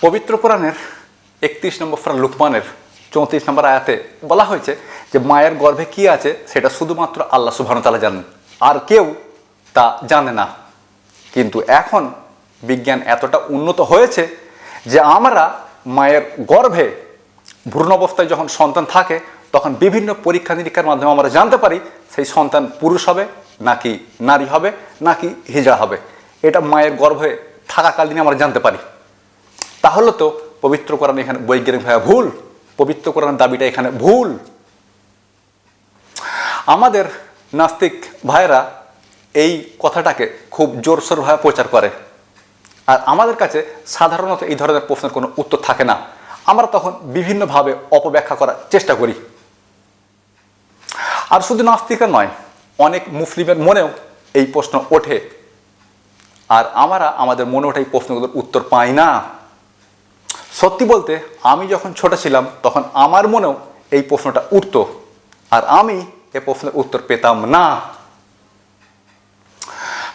পবিত্র কোরআনের একত্রিশ নম্বর ফরা লুকমানের চৌত্রিশ নম্বর আয়াতে বলা হয়েছে যে মায়ের গর্ভে কি আছে সেটা শুধুমাত্র আল্লাহ সুবহান তালা জানেন। আর কেউ তা জানে না। কিন্তু এখন বিজ্ঞান এতটা উন্নত হয়েছে যে আমরা মায়ের গর্ভে ভ্রূণ অবস্থায় যখন সন্তান থাকে, তখন বিভিন্ন পরীক্ষা নিরীক্ষার মাধ্যমে আমরা জানতে পারি সেই সন্তান পুরুষ হবে, নাকি নারী হবে, নাকি হিজড়া হবে। এটা মায়ের গর্ভে থাকাকালীন আমরা জানতে পারি। তাহলে তো পবিত্র কোরআন এখানে বৈজ্ঞানিকভাবে ভুল। পবিত্র কোরআনের দাবিটা এখানে ভুল। আমাদের নাস্তিক ভাইরা এই কথাটাকে খুব জোরসোরভাবে প্রচার করে। আর আমাদের কাছে সাধারণত এই ধরনের প্রশ্নের কোনো উত্তর থাকে না। আমরা তখন বিভিন্নভাবে অপব্যাখ্যা করার চেষ্টা করি। আর শুধু নাস্তিকের নয়, অনেক মুসলিমের মনেও এই প্রশ্ন ওঠে। আর আমরা আমাদের মনে ওঠে এই প্রশ্নগুলোর উত্তর পাই না। সত্যি বলতে, আমি যখন ছোট ছিলাম, তখন আমার মনেও এই প্রশ্নটা উঠতো। আর আমি এ প্রশ্নের উত্তর পেতাম না।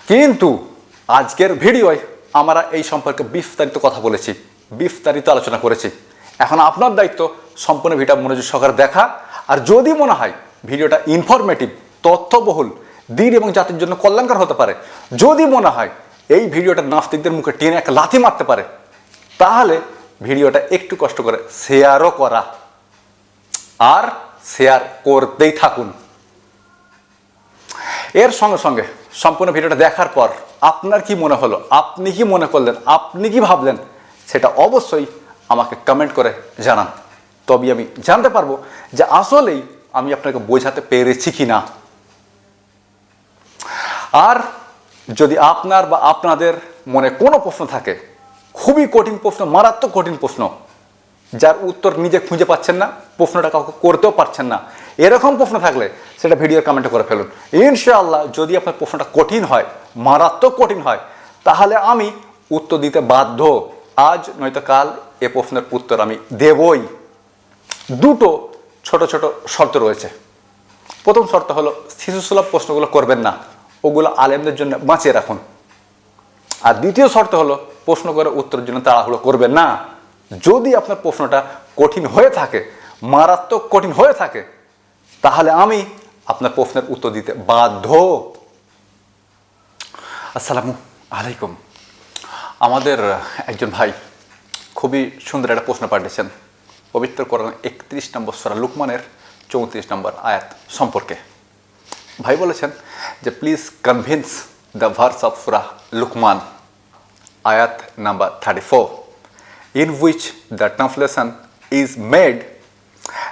কিন্তু আজকের ভিডিওয় আমরা এই সম্পর্কে বিস্তারিত কথা বলেছি, বিস্তারিত আলোচনা করেছি। এখন আপনার দায়িত্ব সম্পূর্ণ ভিডিও মনোযোগ সহকারে দেখা। আর যদি মনে হয় ভিডিওটা ইনফরমেটিভ তথ্যবহুল, দিন এবং জাতির জন্য কল্যাণকর হতে পারে, যদি মনে হয় এই ভিডিওটা নাস্তিকদের মুখে টেনে একটা লাথি মারতে পারে, তাহলে ভিডিওটা একটু কষ্ট করে শেয়ারও করা। আর শেয়ার করতেই থাকুন। এর সঙ্গে সঙ্গে সম্পূর্ণ ভিডিওটা দেখার পর আপনার কি মনে হলো, আপনি কি মনে করলেন, আপনি কি ভাবলেন, সেটা অবশ্যই আমাকে কমেন্ট করে জানান। তবে আমি জানতে পারব যে আসলেই আমি আপনাকে বোঝাতে পেরেছি কি না আর যদি আপনার বা আপনাদের মনে কোনো প্রশ্ন থাকে খুবই কঠিন প্রশ্ন, মারাত্মক কঠিন প্রশ্ন। যার উত্তর নিজে খুঁজে পাচ্ছেন না, প্রশ্নটা কাউকে করতেও পারছেন না। এরকম প্রশ্ন থাকলে সেটা ভিডিওর কমেন্টে করে ফেলুন। ইনশাআল্লাহ যদি আপনার প্রশ্নটা কঠিন হয়, মারাত্মক কঠিন হয়, তাহলে আমি উত্তর দিতে বাধ্য। আজ নয়তো কাল এ প্রশ্নের উত্তর আমি দেবই। দুটো ছোট ছোট শর্ত রয়েছে। প্রথম শর্ত হলো, শিশুসুলভ প্রশ্নগুলো করবেন না। ওগুলো আলেমদের জন্য বাঁচিয়ে রাখুন। আর দ্বিতীয় শর্ত হলো প্রশ্ন করে উত্তরের জন্য তাড়াহুড়ো করবেন না। যদি আপনার প্রশ্নটা কঠিন হয়ে থাকে, মারাত্মক কঠিন হয়ে থাকে, তাহলে আমি আপনার প্রশ্নের উত্তর দিতে বাধ্য। আসসালামু আলাইকুম। আমাদের একজন ভাই খুবই সুন্দর একটা প্রশ্ন পাঠিয়েছেন। পবিত্র কোরআন একত্রিশ নম্বর সরা লুকমানের চৌত্রিশ নম্বর আয়াত সম্পর্কে। ভাই বলেছেন যে please convince the verse of surah Luqman. Ayat number 34 in which the translation is made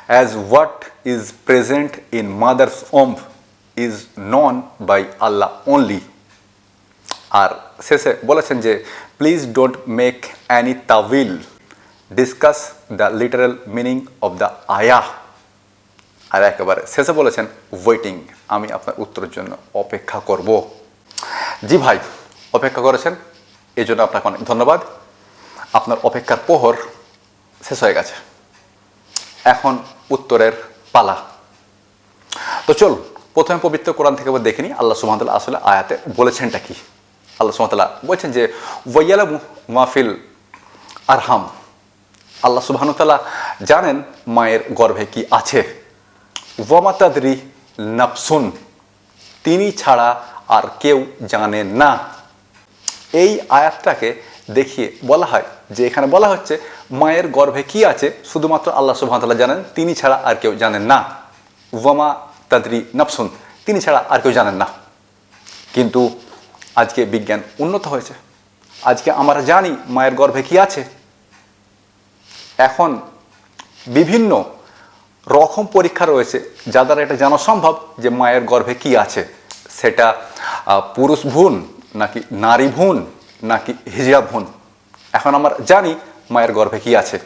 as what is present in mother's womb is known by Allah only. আর শেষে বলেছেন যে please don't make any তাভিল discuss the literal meaning of the আয়া আর একেবারে শেষে বলেছেন waiting আমি আপনার উত্তরের জন্য অপেক্ষা করব। জি ভাই, অপেক্ষা করেছেন? এই জন্য আপনাকে অনেক ধন্যবাদ। আপনার অপেক্ষার প্রহর শেষ হয়ে গেছে। এখন উত্তরের পালা। তো চল, প্রথমে পবিত্র কোরআন থেকে আবার দেখে নিই, আল্লাহ সুমতাল্লাহ আসলে আয়াতে বলেছেনটা কি? আল্লাহ সুমতাল্লাহ বলছেন যে, ওয়াইয়ালামু মাহফিল আরহাম। আল্লাহ সুবাহতাল্লাহ জানেন মায়ের গর্ভে কি আছে। ওয়ামাতাদরি নাফসুন, তিনি ছাড়া আর কেউ জানেন না। এই আয়াতটাকে দেখিয়ে বলা হয় যে এখানে বলা হচ্ছে, মায়ের গর্ভে কি আছে? শুধুমাত্র আল্লাহ সুবাহতাল্লাহ জানেন, তিনি ছাড়া আর কেউ জানেন না। ওয়ামা তাদরি নাফসুন, তিনি ছাড়া আর কেউ জানেন না। কিন্তু আজকে বিজ্ঞান উন্নত হয়েছে। আজকে আমরা জানি মায়ের গর্ভে কি আছে। এখন বিভিন্ন রকম পরীক্ষা রয়েছে যা দ্বারা এটা জানা সম্ভব যে মায়ের গর্ভে কি আছে। সেটা পুরুষ ভ্রূণ নাকি নারী ভ্রূণ, নাকি হিজড়া ভ্রূণ? এখন আমরা জানি মায়ের গর্ভে কি আছে।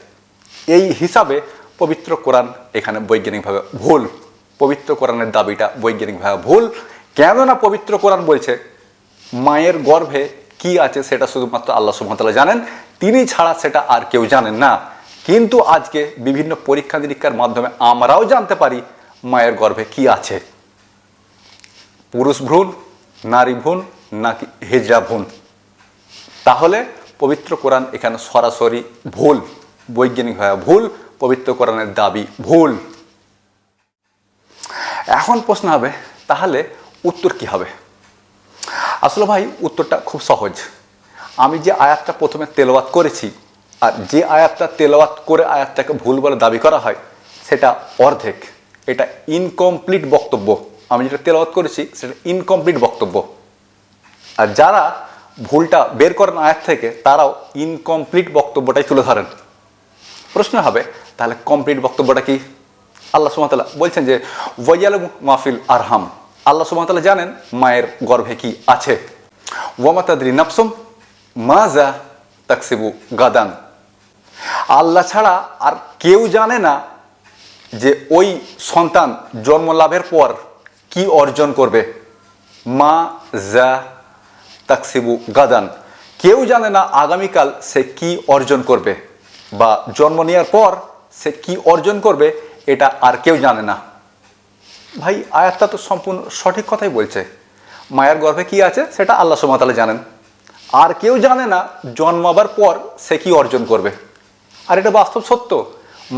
এই হিসাবে পবিত্র কোরআন এখানে বৈজ্ঞানিকভাবে ভুল। পবিত্র কোরআনের দাবিটা বৈজ্ঞানিকভাবে ভুল। কেননা পবিত্র কোরআন বলছে, মায়ের গর্ভে কি আছে সেটা শুধুমাত্র আল্লাহ সুমতাল্লাহ জানেন। তিনি ছাড়া সেটা আর কেউ জানেন না। কিন্তু আজকে বিভিন্ন পরীক্ষা নিরীক্ষার মাধ্যমে আমরাও জানতে পারি মায়ের গর্ভে কি আছে। পুরুষ ভ্রূণ, নারী ভ্রূণ নাকি হেজরা ভ্রূণ তাহলে পবিত্র কোরআন এখানে সরাসরি ভুল, বৈজ্ঞানিক বৈজ্ঞানিকভাবে ভুল, পবিত্র কোরআনের দাবি ভুল। এখন প্রশ্ন হবে, তাহলে উত্তর কি হবে? আসলে ভাই, উত্তরটা খুব সহজ। আমি যে আয়াতটা প্রথমে তেলাওয়াত করেছি, আর যে আয়াতটা তেলাওয়াত করে আয়াতটাকে ভুল বলে দাবি করা হয়, সেটা অর্ধেক। এটা ইনকমপ্লিট বক্তব্য। আমি যেটা তেলাওয়াত করেছি, সেটা ইনকমপ্লিট বক্তব্য। আর যারা ভুলটা বের করেন আয়াত থেকে, তারাও ইনকমপ্লিট বক্তব্যটাই তুলে ধরেন। প্রশ্ন হবে, তাহলে কমপ্লিট বক্তব্যটা কি? আল্লাহ সুমতাল্লাহ বলছেন যে ওয়াইয়াল মাহফিল আরহাম। আল্লাহ সুমতাল্লাহ জানেন মায়ের গর্ভে কি আছে। ওয়ামাতাদ্রি নাফসুম মাজা তাকসিবু গাদান। আল্লাহ ছাড়া আর কেউ জানে না যে ওই সন্তান জন্ম লাভের পর কি অর্জন করবে। মা জা তাকসিবু গাদান। কেউ জানে না আগামীকাল সে কি অর্জন করবে বা জন্ম নেওয়ার পর সে কি অর্জন করবে, এটা আর কেউ জানে না। ভাই, আয়াতটা তো সম্পূর্ণ সঠিক কথাই বলছে। মায়ের গর্ভে কি আছে সেটা আল্লাহ সুমতালে জানেন। আর কেউ জানে না জন্মাবার পর সে কি অর্জন করবে। আর এটা বাস্তব সত্য।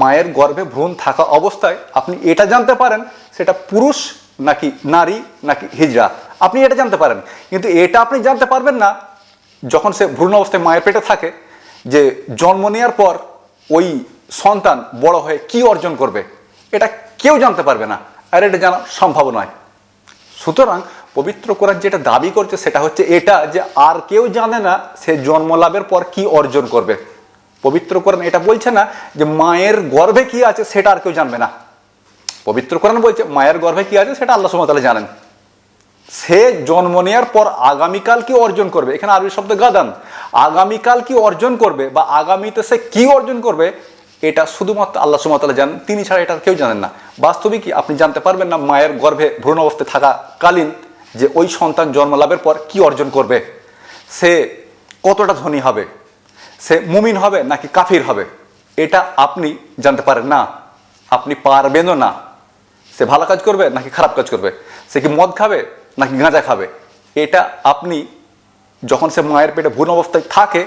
মায়ের গর্ভে ভ্রূণ থাকা অবস্থায় আপনি এটা জানতে পারেন, সেটা পুরুষ নাকি নারী, নাকি হিজড়া? আপনি এটা জানতে পারেন। কিন্তু এটা আপনি জানতে পারবেন না যখন সে ভ্রূণ অবস্থায় মায়ের পেটে থাকে যে জন্ম নেওয়ার পর ওই সন্তান বড় হয়ে কি অর্জন করবে, এটা কেউ জানতে পারবে না। আর এটা জানা সম্ভব নয়। সুতরাং পবিত্র কোরআন যেটা দাবি করছে সেটা হচ্ছে এটা যে আর কেউ জানে না সে জন্ম লাভের পর কি অর্জন করবে। পবিত্র কোরআন এটা বলছে না যে মায়ের গর্ভে কি আছে সেটা আর কেউ জানবে না। পবিত্র কোরআন বলছে, মায়ের গর্ভে কি আছে সেটা আল্লাহ সুমতালে জানেন। সে জন্ম নেওয়ার পর আগামীকাল কি অর্জন করবে? এখানে আরবি শব্দ গাদান। আগামীকাল কি অর্জন করবে বা আগামীতে সে কি অর্জন করবে, এটা শুধুমাত্র আল্লাহ সুমতাল্লাহ জানেন। তিনি ছাড়া এটা কেউ জানেন না। বাস্তবিক কি? আপনি জানতে পারবেন না মায়ের গর্ভে ভ্রূণ অবস্থায় থাকাকালীন যে ওই সন্তান জন্ম লাভের পর কি অর্জন করবে। সে কতটা ধনী হবে? সে মুমিন হবে নাকি কাফির হবে? এটা আপনি জানতে পারেন না। আপনি পারবেনও না। সে ভালো কাজ করবে নাকি খারাপ কাজ করবে? সে কি মদ খাবে নাকি গাঁজা খাবে? এটা আপনি যখন সে মায়ের পেটে ভ্রূণ অবস্থায় থাকে,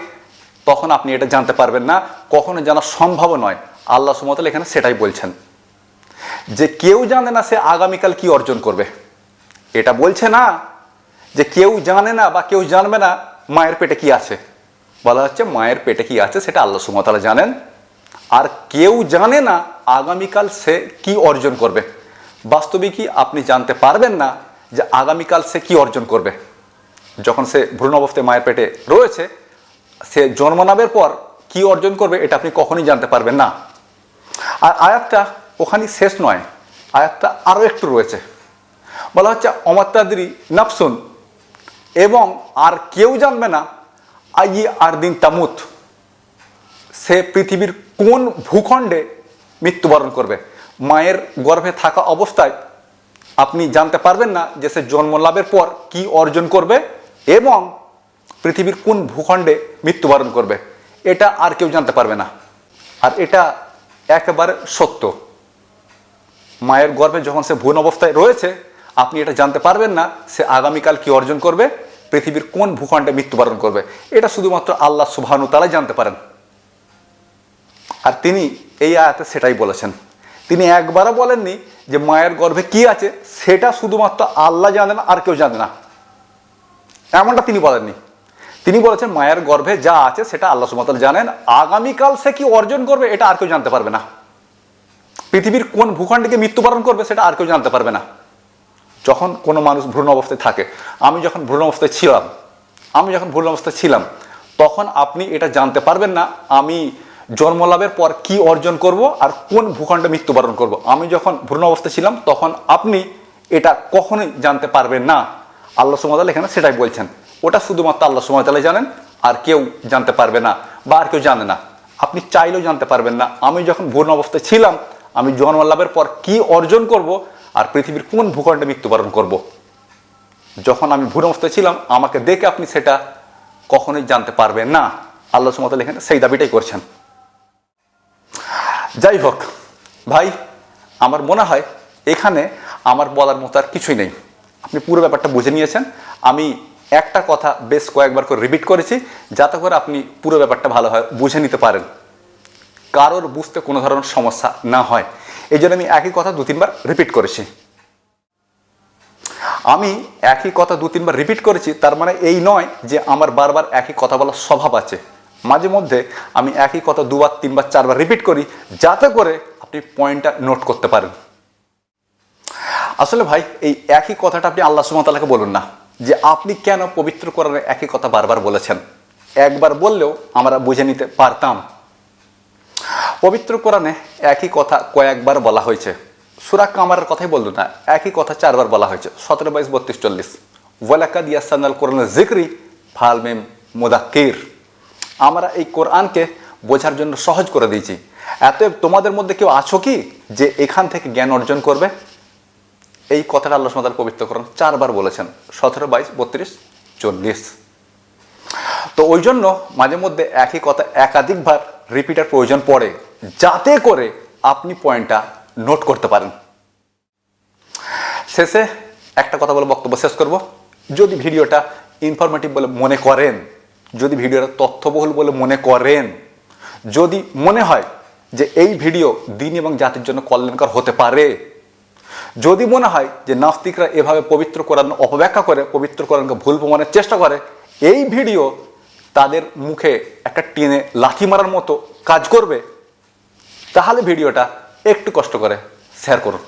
তখন আপনি এটা জানতে পারবেন না। কখনো জানা সম্ভব নয়। আল্লাহ সুমতল এখানে সেটাই বলছেন। যে কেউ জানে না সে আগামীকাল কি অর্জন করবে। এটা বলছে না যে কেউ জানে না বা কেউ জানবে না মায়ের পেটে কি আছে। বলা হচ্ছে মায়ের পেটে কি আছে সেটা আল্লাহ সুমতালা জানেন। আর কেউ জানে না আগামীকাল সে কি অর্জন করবে। বাস্তবিক কি আপনি জানতে পারবেন না যে আগামীকাল সে কি অর্জন করবে। যখন সে ভ্রূণ অবস্থায় মায়ের পেটে রয়েছে, সে জন্ম নেবার পর কি অর্জন করবে এটা আপনি কখনোই জানতে পারবেন না। আর আয়াতটা ওখানে শেষ নয়, আয়াতটা আরও একটু রয়েছে। বলা হচ্ছে অমাত্রাদি নাফসুন, এবং আর কেউ জানবে না আই আর দিন তামুত, সে পৃথিবীর কোন ভূখণ্ডে মৃত্যুবরণ করবে। মায়ের গর্ভে থাকা অবস্থায় আপনি জানতে পারবেন না যে সে জন্ম লাভের পর কি অর্জন করবে এবং পৃথিবীর কোন ভূখণ্ডে মৃত্যুবরণ করবে। এটা আর কেউ জানতে পারবে না। আর এটা একেবারে সত্য। মায়ের গর্ভে যখন সে ভ্রূণ অবস্থায় রয়েছে, আপনি এটা জানতে পারবেন না সে আগামীকাল কি অর্জন করবে, পৃথিবীর কোন ভূখণ্ডে মৃত্যুবরণ করবে। এটা শুধুমাত্র আল্লাহ সুবহানু তালাই জানতে পারেন। আর তিনি এই আয়াতে সেটাই বলেছেন। তিনি একবারও বলেননি যে মায়ের গর্ভে কি আছে, সেটা শুধুমাত্র আল্লাহ জানেন আর কেউ জানে না। এমনটা তিনি বলেননি। তিনি বলেছেন, মায়ের গর্ভে যা আছে, সেটা আল্লাহ সুমতাল জানেন। আগামীকাল সে কি অর্জন করবে, এটা আর কেউ জানতে পারবে না। পৃথিবীর কোন ভূখণ্ডকে মৃত্যুবরণ করবে, সেটা আর কেউ জানতে পারবে না। যখন কোনো মানুষ ভ্রূণ অবস্থায় থাকে, আমি যখন ভ্রূণ অবস্থায় ছিলাম, আমি যখন ভ্রূণ অবস্থায় ছিলাম, তখন আপনি এটা জানতে পারবেন না, আমি জন্মলাভের পর কি অর্জন করব আর কোন ভূখণ্ডে মৃত্যুবরণ করব? আমি যখন ভ্রূণ অবস্থায় ছিলাম, তখন আপনি এটা কখনোই জানতে পারবেন না। আল্লাহ সুমতাল এখানে সেটাই বলছেন। ওটা শুধুমাত্র আল্লাহ সুমতালাই জানেন, আর কেউ জানতে পারবে না বা আর কেউ জানে না। আপনি চাইলেও জানতে পারবেন না। আমি যখন ভ্রূণ অবস্থায় ছিলাম, আমি জন্ম লাভের পর কি অর্জন করব আর পৃথিবীর কোন ভূখণ্ডে মৃত্যুবরণ করব। যখন আমি ভ্রূণ অবস্থায় ছিলাম, আমাকে দেখে আপনি সেটা কখনোই জানতে পারবেন না। আল্লাহ সুমতাল এখানে সেই দাবিটাই করছেন। যাই হোক ভাই, আমার মনে হয় এখানে আমার বলার মতো আর কিছুই নেই। আপনি পুরো ব্যাপারটা বুঝে নিয়েছেন। আমি একটা কথা বেশ কয়েকবার করে রিপিট করেছি, যাতে করে আপনি পুরো ব্যাপারটা ভালোভাবে বুঝে নিতে পারেন। কারোর বুঝতে কোনো ধরনের সমস্যা না হয়। এই জন্য আমি একই কথা দু, তিনবার রিপিট করেছি। আমি একই কথা দু, তিনবার রিপিট করেছি, তার মানে এই নয় যে আমার বারবার একই কথা বলার স্বভাব আছে। মাঝে মধ্যে আমি একই কথা দুবার, তিনবার, চারবার রিপিট করি, যাতে করে আপনি পয়েন্টটা নোট করতে পারেন। আসলে ভাই, এই একই কথাটা আপনি আল্লাহ সুমতালাকে বলুন না, যে আপনি কেন পবিত্র কোরআনে একই কথা বারবার বলেছেন? একবার বললেও আমরা বুঝে নিতে পারতাম। পবিত্র কোরআনে একই কথা কয়েকবার বলা হয়েছে। সুরা কামারের কথাই বলতো না, একই কথা চারবার বলা হয়েছে। সতেরো বাইশ, বত্রিশ, চল্লিশ। ওয়ালাকা দিয়াসান্নাল কোরআনের জিক্রি ফালমেম মোদাক্কির। আমরা এই কোরআনকে বোঝার জন্য সহজ করে দিয়েছি। এত তোমাদের মধ্যে কেউ আছো কি যে এখান থেকে জ্ঞান অর্জন করবে? এই কথাটা আল্লাহ সুমাতাল পবিত্র কোরআন চারবার বলেছেন। সতেরো, বাইশ, বত্রিশ, চল্লিশ। তো ওই জন্য মাঝে মধ্যে একই কথা একাধিকবার রিপিটার প্রয়োজন পড়ে, যাতে করে আপনি পয়েন্টটা নোট করতে পারেন। শেষে একটা কথা বলে বক্তব্য শেষ করব। যদি ভিডিওটা ইনফরমেটিভ বলে মনে করেন যদি ভিডিওটা তথ্যবহুল বলে মনে করেন, যদি মনে হয় যে এই ভিডিও দিন এবং জাতির জন্য কল্যাণকর হতে পারে, যদি মনে হয় যে নাস্তিকরা এভাবে পবিত্র কোরআন অপব্যাখ্যা করে, পবিত্র কোরআনকে ভুল প্রমাণের চেষ্টা করে, এই ভিডিও তাদের মুখে একটা টেনে লাথি মারার মতো কাজ করবে, তাহলে ভিডিওটা একটু কষ্ট করে শেয়ার করুন।